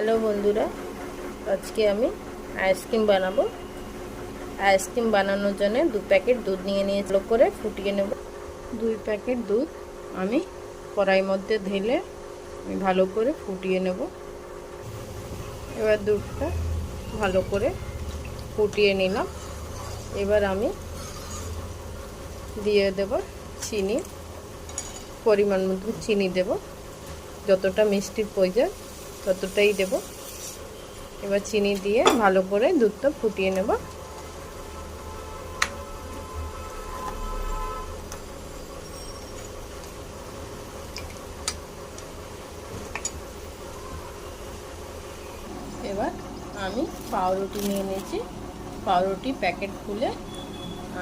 Hello বন্ধুরা, আজকে আমি আইসক্রিম বানাবো। আইসক্রিম বানানোর জন্য দু প্যাকেট দুধ নিয়ে নিয়ে ভালো করে ফুটিয়ে নেব। দুই প্যাকেট দুধ আমি কড়াই মধ্যে ঢেলে আমি ভালো করে ফুটিয়ে নেব। এবার দুধটা ভালো করে ফুটিয়ে নিলাম। এবার আমি দিয়ে দেব চিনি, পরিমাণ মতো চিনি দেব। যতটা মিষ্টির প্রয়োজন ততটাই দেব। এবার চিনি দিয়ে ভালো করে দুধটা ফুটিয়ে নেব। এবার আমি পাউরুটি নিয়ে নিয়েছি। পাউরুটি প্যাকেট খুলে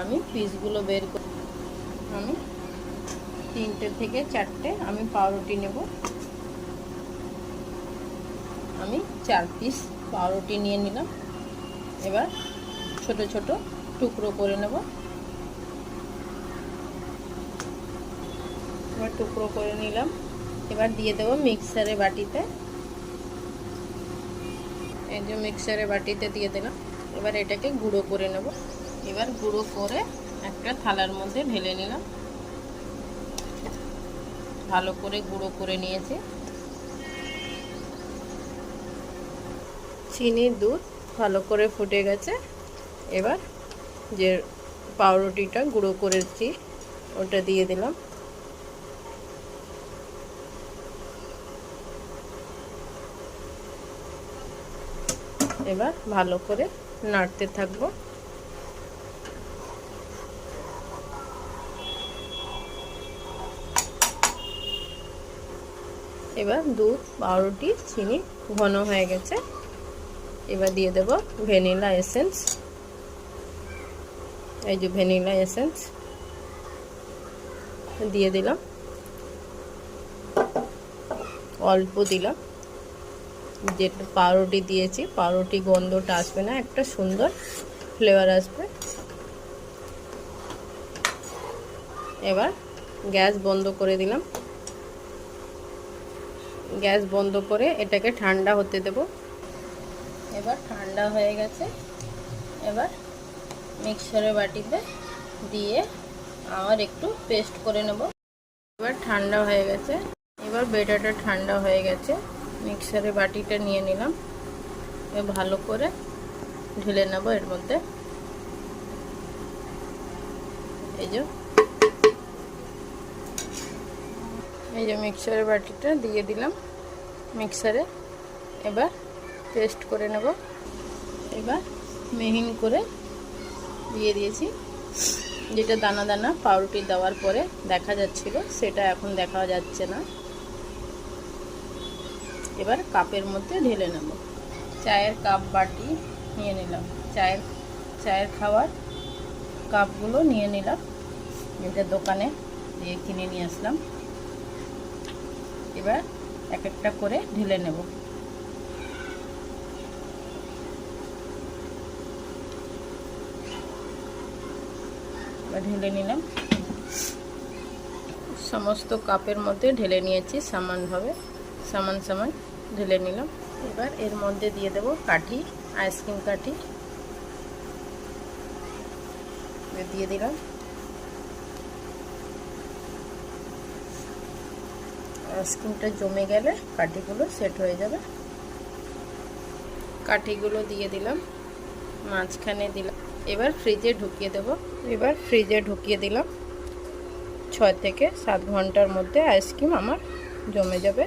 আমি পিসগুলো বের করে আমি তিনটে থেকে চারটে আমি পাউরুটি নেব। আমি চার পিস পাউরুটি নিয়ে নিলাম। এবার ছোট ছোট টুকরো করে নেব। এবার টুকরো করে নিলাম। এবার দিয়ে দেবো মিক্সারে বাটিতে। এই যে মিক্সারে বাটিতে দিয়ে দিলাম। এবার এটাকে গুঁড়ো করে নেব। এবার গুঁড়ো করে একটা থালার মধ্যে ঢেলে নিলাম। ভালো করে গুঁড়ো করে নিয়েছি। চিনির দুধ ভালো করে ফুটে গেছে। এবার যে পাউরুটিটা গুঁড়ো করেছি, ওটা দিয়ে দিলাম। এবার ভালো করে নাড়তে থাকব। এবার দুধ, পাউরুটি, চিনি ঘন হয়ে গেছে। এবার দিয়ে দেব ভ্যানিলা এসেন্স। এই যে ভ্যানিলা এসেন্স। দিয়ে দিলাম। অল্প দিলাম। যেটা পাউরুটি দিয়েছি, পাউরুটি গন্ধটা আসবে না, একটা সুন্দর ফ্লেভার আসবে। এবার গ্যাস বন্ধ করে দিলাম। গ্যাস বন্ধ করে এটাকে ঠান্ডা হতে দেব। এবার ঠান্ডা হয়ে গেছে। এবার মিক্সারে বাটিতে দিয়ে আর একটু পেস্ট করে নেব। এবার ঠান্ডা হয়ে গেছে। এবার বেটাটা ঠান্ডা হয়ে গেছে। মিক্সারে বাটিটা নিয়ে নিলাম। ভালো করে ঢেলে নেব এর মধ্যে। এই যে এই যে মিক্সারের বাটিটা দিয়ে দিলাম মিক্সারে। এবার পেস্ট করে নেব। এবার মিহিন করে দিয়ে দিয়েছি। যেটা দানা দানা পাউরুটি দেওয়ার পরে দেখা যাচ্ছিল, সেটা এখন দেখা যাচ্ছে না। এবার কাপের মধ্যে ঢেলে নেব। চায়ের কাপ বাটি নিয়ে নিলাম। চায়ের চায়ের খাওয়ার কাপগুলো নিয়ে নিলাম। যেটা দোকানে দিয়ে কিনে নিয়ে আসলাম। এবার এক একটা করে ঢেলে নেব। ঢেলে নিলাম। সমস্ত কাপের মধ্যে ঢেলে নিয়েছি সামানভাবে। সমান সামান ঢেলে নিলাম। এবার এর মধ্যে দিয়ে দেব কাঠি আইসক্রিম কাঠি। দিয়ে দিলাম। আইসক্রিমটা জমে গেলে কাঠিগুলো সেট হয়ে যাবে। কাঠিগুলো দিয়ে দিলাম। মাঝখানে দিলাম। এবার ফ্রিজে ঢুকিয়ে দেব। এবার ফ্রিজে ঢুকিয়ে দিলাম। ছয় থেকে সাত ঘণ্টার মধ্যে আইসক্রিম আমার জমে যাবে।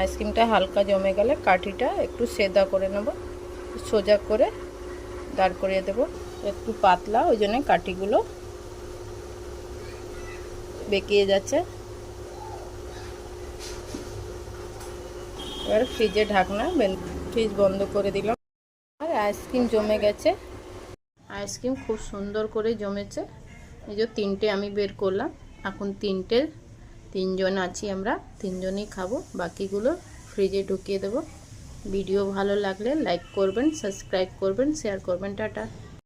আইসক্রিমটা হালকা জমে গেলে কাঠিটা একটু সেদা করে নেব। সোজা করে দাঁড় করিয়ে দেব। একটু পাতলা, ওই জন্য কাঠিগুলো বেঁকিয়ে যাচ্ছে। এবার ফ্রিজে ঢাকনা ফ্রিজ বন্ধ করে দিলাম। আর আইসক্রিম জমে গেছে। আইসক্রিম খুব সুন্দর করে জমেছে। এই যে তিনটে আমি বের করলাম। এখন তিনটে, তিনজন আছি আমরা, তিনজনই খাব। বাকিগুলো ফ্রিজে ঢুকিয়ে দেবো। ভিডিও ভালো লাগলে লাইক করবেন সাবস্ক্রাইব করবেন শেয়ার করবেন, টাটা।